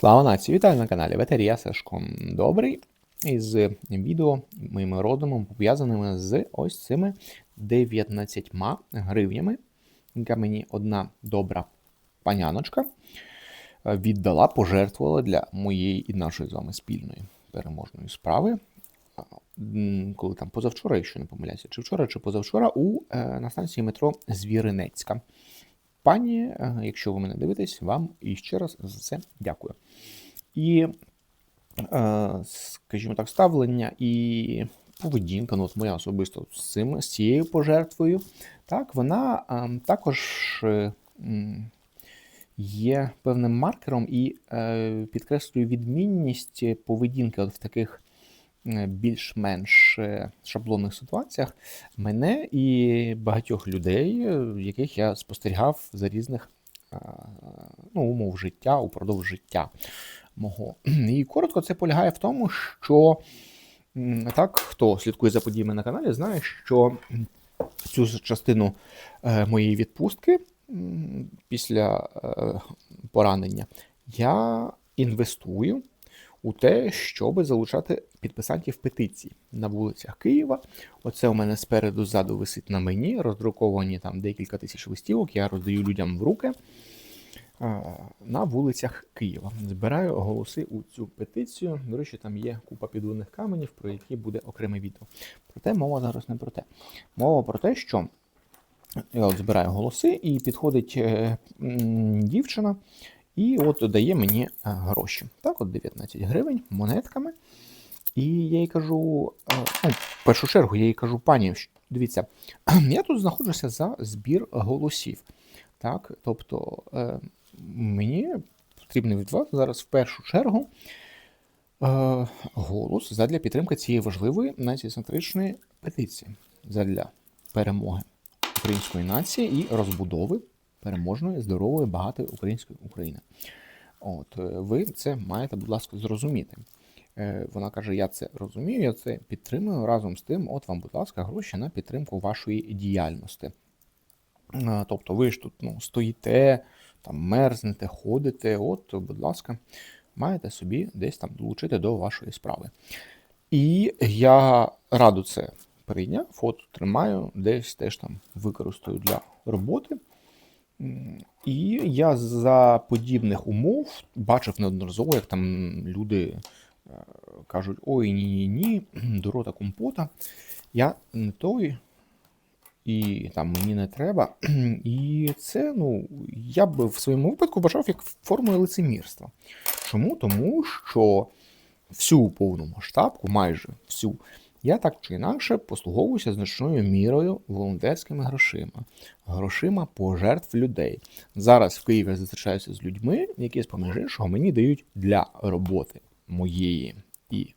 Слава нації! Вітаю на каналі Ветерія Сашко Добрий. Із відео моїми родами пов'язаними з ось цими 19 гривнями, яка мені одна добра паняночка віддала, пожертвувала для моєї і нашої з вами спільної переможної справи. Коли там позавчора, якщо не помиляюся, чи вчора, чи позавчора, у, е, на станції метро Звіринецька. Пані, е, якщо ви мене дивитесь, вам і ще раз за це дякую. І, е, скажімо так, ставлення і поведінка, ну от моя особисто з цим, з цією пожертвою, так, вона е, також є певним маркером і підкреслює відмінність поведінки от в таких більш-менш е, шаблонних ситуаціях мене і багатьох людей, е, яких я спостерігав за різних е, ну, умов життя упродовж життя мого. І коротко це полягає в тому, що так, хто слідкує за подіями на каналі, знає, що цю частину е, моєї відпустки після е, поранення я інвестую у те, щоб залучати підписантів петицій на вулицях Києва. Оце у мене спереду ззаду висить на мені, роздруковані там декілька тисяч листівок, я роздаю людям в руки на вулицях Києва. Збираю голоси у цю петицію. До речі, там є купа підводних каменів, про які буде окреме відео. Проте мова зараз не про те. Мова про те, що я от збираю голоси, і підходить е, дівчина, і от дає мені е, гроші. Так, от 19 гривень монетками. І я їй кажу: е, ну, в першу чергу, я їй кажу, пані, дивіться, я тут знаходжуся за збір голосів. Так, тобто е, мені потрібно від вас зараз в першу чергу голос задля підтримки цієї важливої націєцентричної петиції задля перемоги української нації і розбудови переможної, здорової, багатої української України. От е, ви це маєте, будь ласка, зрозуміти. Е, Вона каже: Я це розумію, я це підтримую. Разом з тим, от вам, будь ласка, гроші на підтримку вашої діяльності. Е, Тобто, ви ж тут ну, стоїте, там мерзнете, ходите. От, будь ласка, маєте собі десь там долучити до вашої справи. І я радо це прийняв, фото тримаю, десь теж там використаю для роботи. І я за подібних умов бачив неодноразово, як там люди е, кажуть: ой, ні, ні, ні, до рота компота. Я не той, і там мені не треба. І це, ну, я б в своєму випадку вважав як формою лицемірства. Чому? Тому що всю повномасштабку, майже всю, я так чи інакше послуговуюся значною мірою волонтерськими грошима, грошима пожертв людей. Зараз в Києві я зустрічаюся з людьми, які з поміж мені дають для роботи моєї і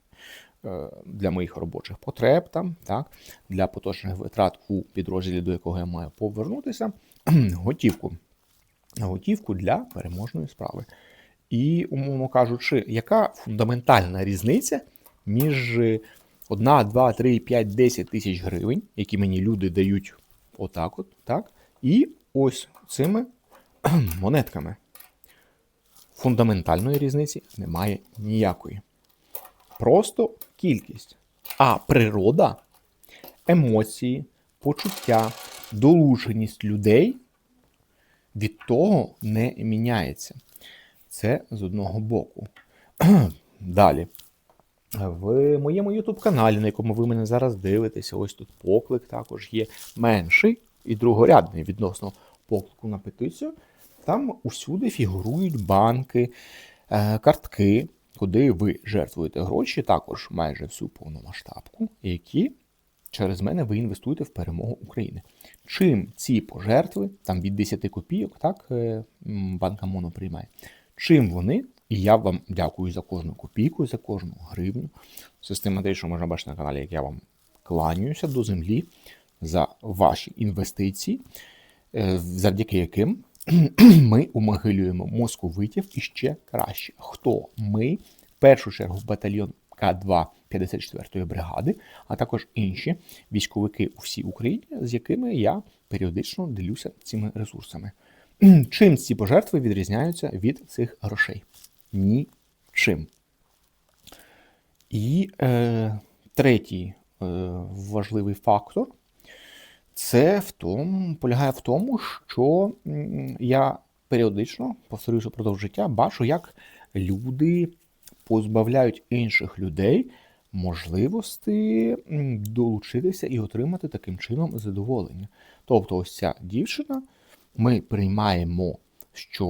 е, для моїх робочих потреб, там, так, для поточних витрат у підрозділі, до якого я маю повернутися, готівку. Готівку для переможної справи. І, умовно кажучи, яка фундаментальна різниця між 1, 2, 3, 5, 10 тисяч гривень, які мені люди дають отак, от, так, і ось цими монетками. Фундаментальної різниці немає ніякої. Просто кількість. А природа, емоції, почуття, долученість людей від того не міняється. Це з одного боку. Далі. В моєму YouTube каналі, на якому ви мене зараз дивитеся, ось тут поклик також є менший і другорядний відносно поклику на петицію. Там усюди фігурують банки, е, картки, куди ви жертвуєте гроші, також майже всю повномасштабку, які через мене ви інвестуєте в перемогу України. Чим ці пожертви, там від 10 копійок, так, е, банка Моно приймає, чим вони, і я вам дякую за кожну копійку, за кожну гривню. Систематично можна бачити на каналі, як я вам кланяюся до землі за ваші інвестиції, е, завдяки яким ми умогилюємо московитів і ще краще. Хто ми? В першу чергу батальйон К2 54-ї бригади, а також інші військовики у всій Україні, з якими я періодично ділюся цими ресурсами. Чим ці пожертви відрізняються від цих грошей? Нічим. І е, третій е, важливий фактор це в тому, полягає в тому, що я періодично, повторюся впродовж життя, бачу, як люди позбавляють інших людей можливості долучитися і отримати таким чином задоволення. Тобто, ось ця дівчина, ми приймаємо, що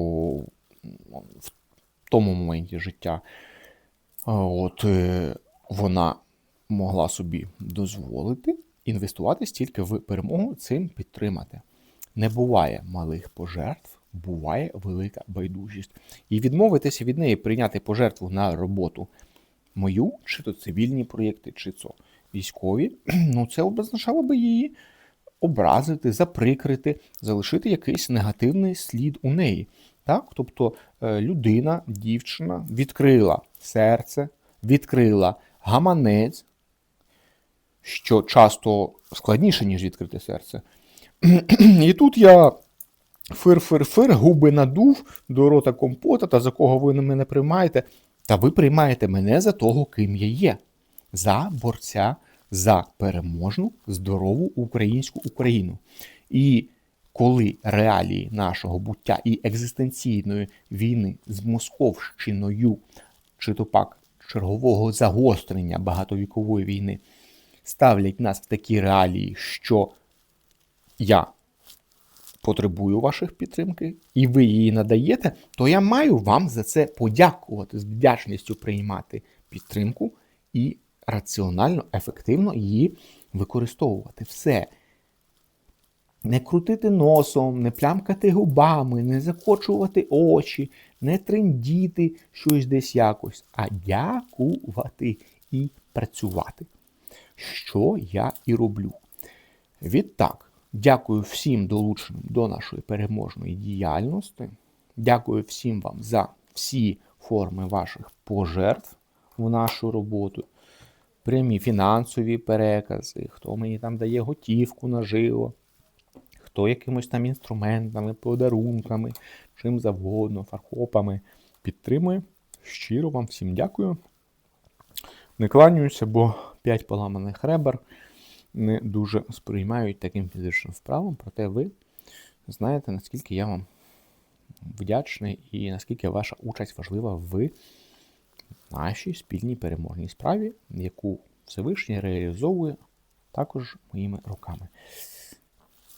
в тому моменті життя от, е, вона могла собі дозволити інвестувати стільки в перемогу, цим підтримати. Не буває малих пожертв, буває велика байдужість. І відмовитися від неї, прийняти пожертву на роботу мою, чи то цивільні проєкти, чи то військові, ну це означало би її образити, заприкрити, залишити якийсь негативний слід у неї. Так? Тобто е, людина, дівчина відкрила серце, відкрила гаманець, що часто складніше, ніж відкрити серце. І тут я фир-фир-фир, губи надув до рота компота, та за кого ви мене приймаєте. Та ви приймаєте мене за того, ким я є, за борця за переможну, здорову українську Україну. І коли реалії нашого буття і екзистенційної війни з Московщиною, чи то пак чергового загострення багатовікової війни, ставлять нас в такі реалії, що я потребую ваших підтримки, і ви її надаєте, то я маю вам за це подякувати, з вдячністю приймати підтримку і раціонально, ефективно її використовувати. Все. Не крутити носом, не плямкати губами, не закочувати очі, не трендіти щось десь якось, а дякувати і працювати. Що я і роблю. Відтак, дякую всім долученим до нашої переможної діяльності. Дякую всім вам за всі форми ваших пожертв в нашу роботу. Прямі фінансові перекази, хто мені там дає готівку наживо, хто якимось там інструментами, подарунками, чим завгодно, фархопами підтримує. Щиро вам всім дякую. Не кланяюся, бо 5 поламаних ребер не дуже сприймають таким фізичним вправам, проте ви знаєте, наскільки я вам вдячний і наскільки ваша участь важлива в нашій спільній переможній справі, яку Всевишній реалізовує також моїми руками.